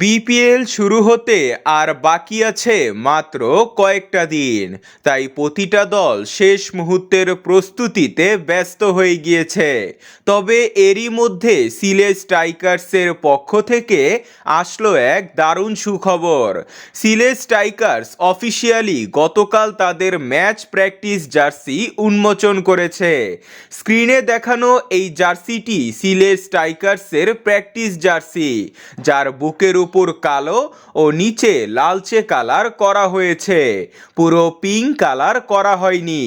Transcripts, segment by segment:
BPL শুরু হতে আর বাকি আছে মাত্র কয়েকটা দিন। তাই প্রতিটা দল শেষ মুহূর্তের প্রস্তুতিতে ব্যস্ত হয়ে গিয়েছে। তবে এরই মধ্যে সিলে স্ট্রাইকার্সের পক্ষ থেকে আসলো এক দারুণ সুখবর। সিলে স্ট্রাইকার্স অফিসিয়ালি গতকাল তাদের ম্যাচ প্র্যাকটিস জার্সি উন্মোচন করেছে। স্ক্রিনে দেখানো এই জার্সিটি সিলে স্ট্রাইকার্সের প্র্যাকটিস জার্সি, যার বুকের উপর কালো ও নিচে লালচে কালার করা হয়েছে। পুরো পিঙ্ক কালার করা হয়নি।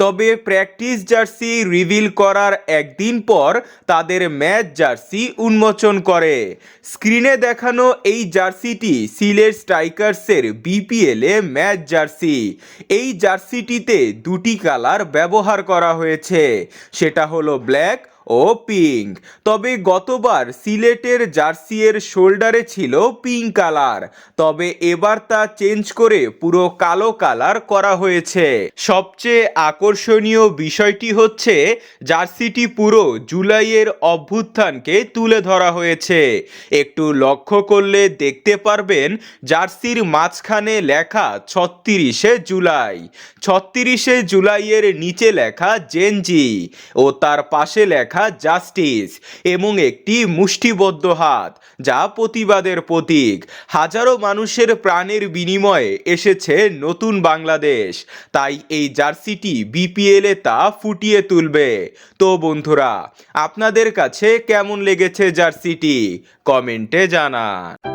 তবে প্র্যাকটিস জার্সি রিভিল করার একদিন পর তাদের ম্যাচ জার্সি উন্মোচন করে। স্ক্রিনে দেখানো এই জার্সিটি সিলেট স্ট্রাইকার্সের বিপিএলে ম্যাচ জার্সি। এই জার্সিটিতে দুটি কালার ব্যবহার করা হয়েছে। সেটা হলো ব্ল্যাক ও পিঙ্ক। তবে গতবার সিলেটের জার্সি এর শোল্ডারে ছিল পিঙ্ক কালার। তবে এবার তা চেঞ্জ করে পুরো কালো কালার করা হয়েছে। সবচেয়ে আকর্ষণীয় বিষয়টি হচ্ছে, জার্সিটি পুরো জুলাইয়ের অভ্যুত্থানকে তুলে ধরা হয়েছে। একটু লক্ষ্য করলে দেখতে পারবেন, জার্সির মাঝখানে লেখা ছত্রিশে জুলাই। ছত্রিশে জুলাইয়ের নিচে লেখা জেনজি ও তার পাশে লেখা জাস্টিস এবং একটি মুষ্টিবদ্ধ হাত, যা প্রতিবাদের প্রতীক। হাজারো মানুষের প্রাণের বিনিময়ে এসেছে নতুন বাংলাদেশ। তাই এই জার্সিটি বিপিএলে তা ফুটিয়ে তুলবে। তো বন্ধুরা, আপনাদের কাছে কেমন লেগেছে জার্সিটি? কমেন্টে জানান।